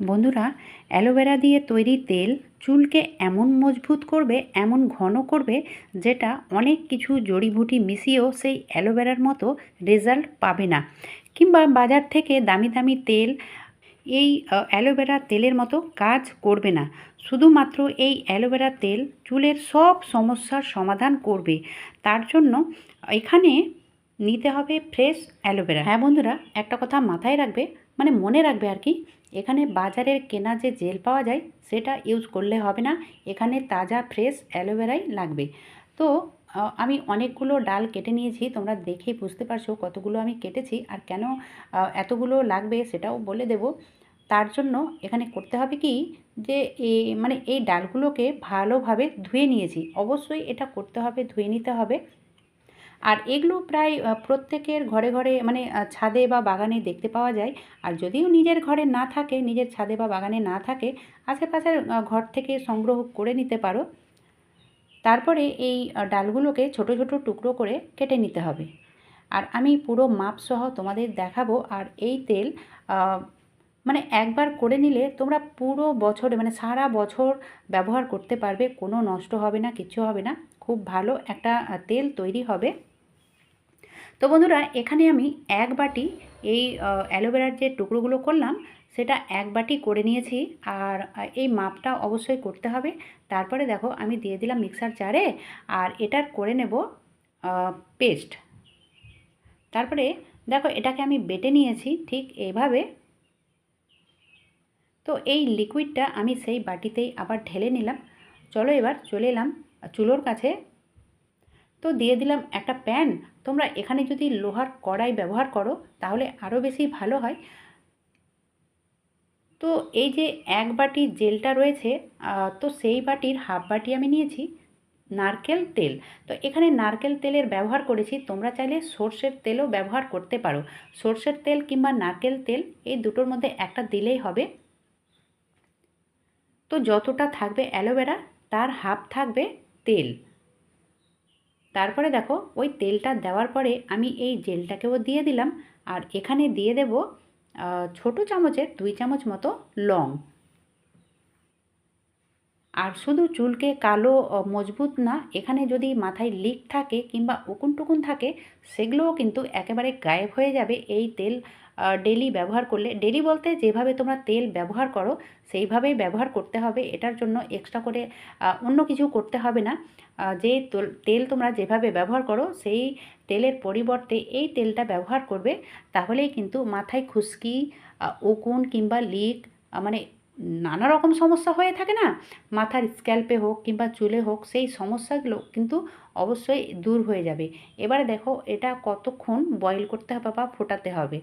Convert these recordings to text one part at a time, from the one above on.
বন্ধুরা, অ্যালোভেরা দিয়ে তৈরি তেল চুলকে এমন মজবুত করবে, এমন ঘন করবে, যেটা অনেক কিছু জড়িবুটি মিশিয়েও সেই অ্যালোভেরার মতো রেজাল্ট পাবে না। কিংবা বাজার থেকে দামি দামি তেল এই অ্যালোভেরা তেলের মতো কাজ করবে না। শুধুমাত্র এই অ্যালোভেরা তেল চুলের সব সমস্যার সমাধান করবে। তার জন্য এখানে নিতে হবে ফ্রেশ অ্যালোভেরা। হ্যাঁ বন্ধুরা, একটা কথা মাথায় রাখবে মানে মনে রাখবে আর কি, এখানে বাজারের কেনা যে জেল পাওয়া যায়, সেটা ইউজ করলে হবে না, এখানে তাজা ফ্রেশ অ্যালোভেরাই লাগবে। তো আমি অনেকগুলো ডাল কেটে নিয়েছি, তোমরা দেখেই বুঝতে পারছ কতগুলো আমি কেটেছি আর কেন এতগুলো লাগবে সেটাও বলে দেব। তার জন্য এখানে করতে হবে কি, যে মানে এই ডালগুলোকে ভালোভাবে ধুয়ে নিয়েছি, অবশ্যই এটা করতে হবে, ধুয়ে নিতে হবে। আর এগুলো প্রায় প্রত্যেকের ঘরে ঘরে মানে ছাদে বা বাগানে দেখতে পাওয়া যায়। আর যদিও নিজের ঘরে না থাকে, নিজের ছাদে বা বাগানে না থাকে, আশেপাশের ঘর থেকে সংগ্রহ করে নিতে পারো। তারপরে এই ডালগুলোকে ছোট ছোট টুকরো করে কেটে নিতে হবে। আর আমি পুরো মাপ সহ তোমাদের দেখাবো। আর এই তেল মানে একবার করে নিলে তোমরা পুরো বছরে মানে সারা বছর ব্যবহার করতে পারবে। কোনো নষ্ট হবে না কিছু হবে না। খুব ভালো একটা তেল তৈরি হবে। তো বন্ধুরা, এখানে আমি এক বাটি এই অ্যালোভেরার যে টুকরোগুলো করলাম, সেটা এক বাটি করে নিয়েছি। আর এই মাপটা অবশ্যই করতে হবে। তারপরে দেখো, আমি দিয়ে দিলাম মিক্সার জারে, আর এটার করে নেব পেস্ট। তারপরে দেখো, এটাকে আমি বেটে নিয়েছি ঠিক এইভাবে। তো এই লিকুইডটা আমি সেই বাটিতেই আবার ঢেলে নিলাম। চলো এবার চলে এলাম চুলোর কাছে। তো দিয়ে দিলাম একটা প্যান। তোমরা এখানে যদি লোহার কড়াই ব্যবহার করো, তাহলে আরও বেশি ভালো হয়। তো এই যে এক বাটি জেলটা রয়েছে তো সেই বাটির হাফ বাটি আমি নিয়েছি নারকেল তেল। তো এখানে নারকেল তেলের ব্যবহার করেছি, তোমরা চাইলে সর্ষের তেলও ব্যবহার করতে পারো। সর্ষের তেল কিংবা নারকেল তেল এই দুটোর মধ্যে একটা দিলেই হবে। তো যতটা থাকবে অ্যালোভেরা, তার হাফ থাকবে তেল। তারপরে দেখো, ওই তেলটা দেওয়ার পরে আমি এই জেলটাকেও দিয়ে দিলাম। আর এখানে দিয়ে দেব ছোট চামচের দুই চামচ মতো লং। আর শুধু চুলকে কালো মজবুত না, এখানে যদি মাথায় লিক থাকে কিংবা উকুন টুকুন থাকে, সেগুলোও কিন্তু একেবারে গায়েব হয়ে যাবে এই তেল ডেলি ব্যবহার করলে। ডেলি বলতে যেভাবে তোমরা তেল ব্যবহার করো, সেইভাবেই ব্যবহার করতে হবে। এটার জন্য এক্সট্রা করে অন্য কিছু করতে হবে না। যে তেল তোমরা যেভাবে ব্যবহার করো, সেই তেলের পরিবর্তে এই তেলটা ব্যবহার করবে। তাহলেই কিন্তু মাথায় খুশকি উকুন কিংবা লিক মানে নানা রকম সমস্যা হয়ে থাকে না? মাথার স্ক্যাল্পে হোক কিংবা চুলে হোক সেই সমস্যাগুলো কিন্তু অবশ্যই দূর হয়ে যাবে। এবারে দেখো এটা কতক্ষণ বয়েল করতে হবে বা ফোটাতে হবে?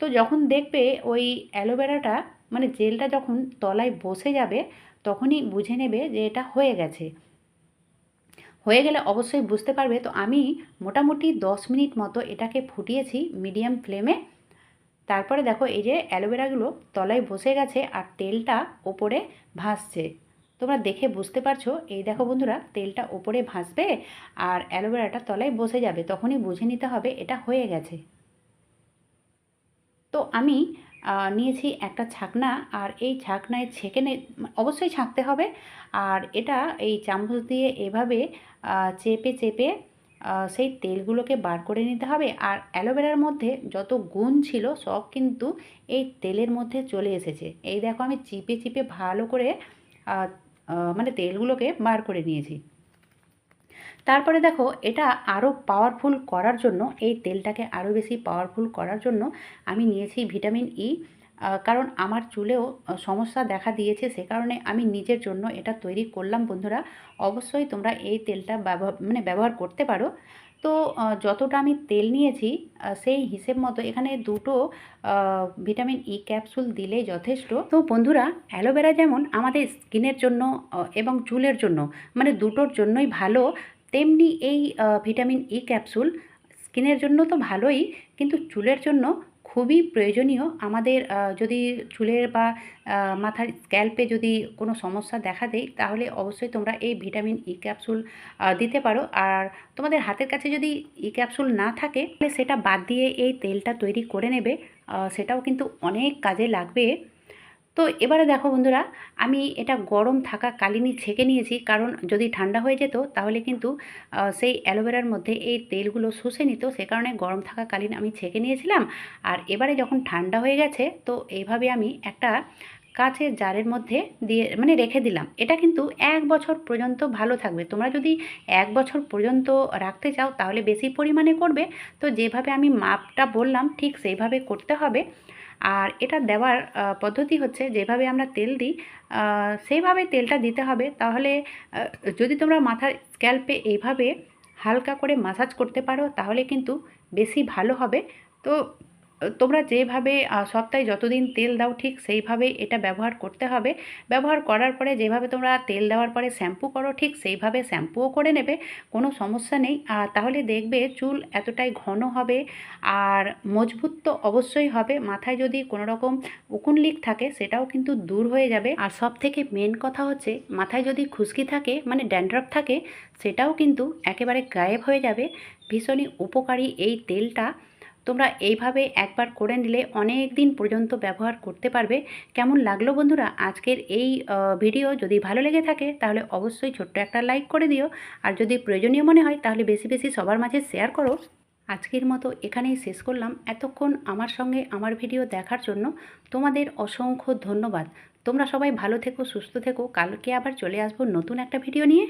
তো যখন দেখবে ওই অ্যালোভেরাটা মানে জেলটা যখন তলায় বসে যাবে, তখনই বুঝে নেবে যে এটা হয়ে গেছে। হয়ে গেলে অবশ্যই বুঝতে পারবে। তো আমি মোটামুটি দশ মিনিট মতো এটাকে ফুটিয়েছি মিডিয়াম ফ্লেমে তারপরে দেখো এই যে অ্যালোভেরাগুলো তলায় বসে গেছে আর তেলটা ওপরে ভাসছে। তোমরা দেখে বুঝতে পারছ? এই দেখো বন্ধুরা, তেলটা ওপরে ভাসবে আর অ্যালোভেরাটা তলায় বসে যাবে, তখনই বুঝে নিতে হবে এটা হয়ে গেছে। তো আমি নিয়েছি একটা ছাকনা আর এই ছাকনায় ছেঁকে নে, অবশ্যই ছাঁকতে হবে। আর এটা এই চামচ দিয়ে এভাবে চেপে চেপে সেই তেলগুলোকে বার করে নিতে হবে। আর অ্যালোভেরার মধ্যে যত গুণ ছিল, সব কিন্তু এই তেলের মধ্যে চলে এসেছে। এই দেখো, আমি চিপে চিপে ভালো করে মানে তেলগুলোকে বার করে নিয়েছি। তারপরে দেখো, এটা আরও পাওয়ারফুল করার জন্য, এই তেলটাকে আরও বেশি পাওয়ারফুল করার জন্য আমি নিয়েছি ভিটামিন ই কারণ আমার চুলেও সমস্যা দেখা দিয়েছে সে কারণে আমি নিজের জন্য এটা তৈরি করলাম বন্ধুরা। অবশ্যই তোমরা এই তেলটা ব্যবহার মানে ব্যবহার করতে পারো। তো যতটা আমি তেল নিয়েছি সেই হিসেব মতো এখানে দুটো ভিটামিন ই ক্যাপসুল দিলেই যথেষ্ট। তো বন্ধুরা, অ্যালোভেরা যেমন আমাদের স্কিনের জন্য এবং চুলের জন্য মানে দুটোর জন্যই ভালো, তেমনি এই ভিটামিন ই ক্যাপসুল স্কিনের জন্য তো ভালোই, কিন্তু চুলের জন্য খুবই প্রয়োজনীয়। আমাদের যদি চুলের বা মাথার স্ক্যাল্পে যদি কোনো সমস্যা দেখা দেয়, তাহলে অবশ্যই তোমরা এই ভিটামিন ই ক্যাপসুল দিতে পারো। আর তোমাদের হাতের কাছে যদি ই ক্যাপসুল না থাকে, তাহলে সেটা বাদ দিয়ে এই তেলটা তৈরি করে নেবে। সেটাও কিন্তু অনেক কাজে লাগবে। তো এবারে দেখো বন্ধুরা, আমি এটা গরম থাকাকালীনই ছেঁকে নিয়েছি, কারণ যদি ঠান্ডা হয়ে যেত তাহলে কিন্তু সেই অ্যালোভেরার মধ্যে এই তেলগুলো শুষে নিত, সে কারণে গরম থাকাকালীন আমি ছেঁকে নিয়েছিলাম। আর এবারে যখন ঠান্ডা হয়ে গেছে, তো এইভাবে আমি একটা কাচের জারের মধ্যে দিয়ে মানে রেখে দিলাম। এটা কিন্তু এক বছর পর্যন্ত ভালো থাকবে। তোমরা যদি এক বছর পর্যন্ত রাখতে চাও তাহলে বেশি পরিমাণে করবে। তো যেভাবে আমি মাপটা বললাম, ঠিক সেইভাবে করতে হবে। আর এটা দেওয়ার পদ্ধতি হচ্ছে যেভাবে আমরা তেল দিই সেইভাবে তেলটা দিতে হবে। তাহলে যদি তোমরা মাথার স্ক্যাল্পে এইভাবে হালকা করে মাসাজ করতে পারো, তাহলে কিন্তু বেশি ভালো হবে। তো তোমরা যেভাবে সপ্তাহে যতদিন তেল দাও, ঠিক সেইভাবেই এটা ব্যবহার করতে হবে। ব্যবহার করার পরে যেভাবে তোমরা তেল দেওয়ার পরে শ্যাম্পু করো, ঠিক সেইভাবে শ্যাম্পুও করে নেবে, কোনো সমস্যা নেই। আর তাহলে দেখবে চুল এতটাই ঘন হবে আর মজবুত তো অবশ্যই হবে। মাথায় যদি কোনো রকম উকুন লিক থাকে, সেটাও কিন্তু দূর হয়ে যাবে। আর সব থেকে মেন কথা হচ্ছে, মাথায় যদি খুশকি থাকে মানে ড্যান্ড্রফ থাকে, সেটাও কিন্তু একেবারে গায়েব হয়ে যাবে। ভীষণই উপকারী এই তেলটা। তোমরা এইভাবে একবার করে নিলে অনেক দিন পর্যন্ত ব্যবহার করতে পারবে। কেমন লাগল বন্ধুরা আজকের এই ভিডিও? যদি ভালো লেগে থাকে তাহলে অবশ্যই ছোট্ট একটা লাইক করে দিও। আর যদি প্রয়োজনীয় মনে হয় তাহলে বেশি বেশি সবার মাঝে শেয়ার করো। আজকের মতো এখানেই শেষ করলাম। এতক্ষণ আমার সঙ্গে আমার ভিডিও দেখার জন্য তোমাদের অসংখ্য ধন্যবাদ। তোমরা সবাই ভালো থেকো, সুস্থ থেকো। কালকে আবার চলে আসব নতুন একটা ভিডিও নিয়ে।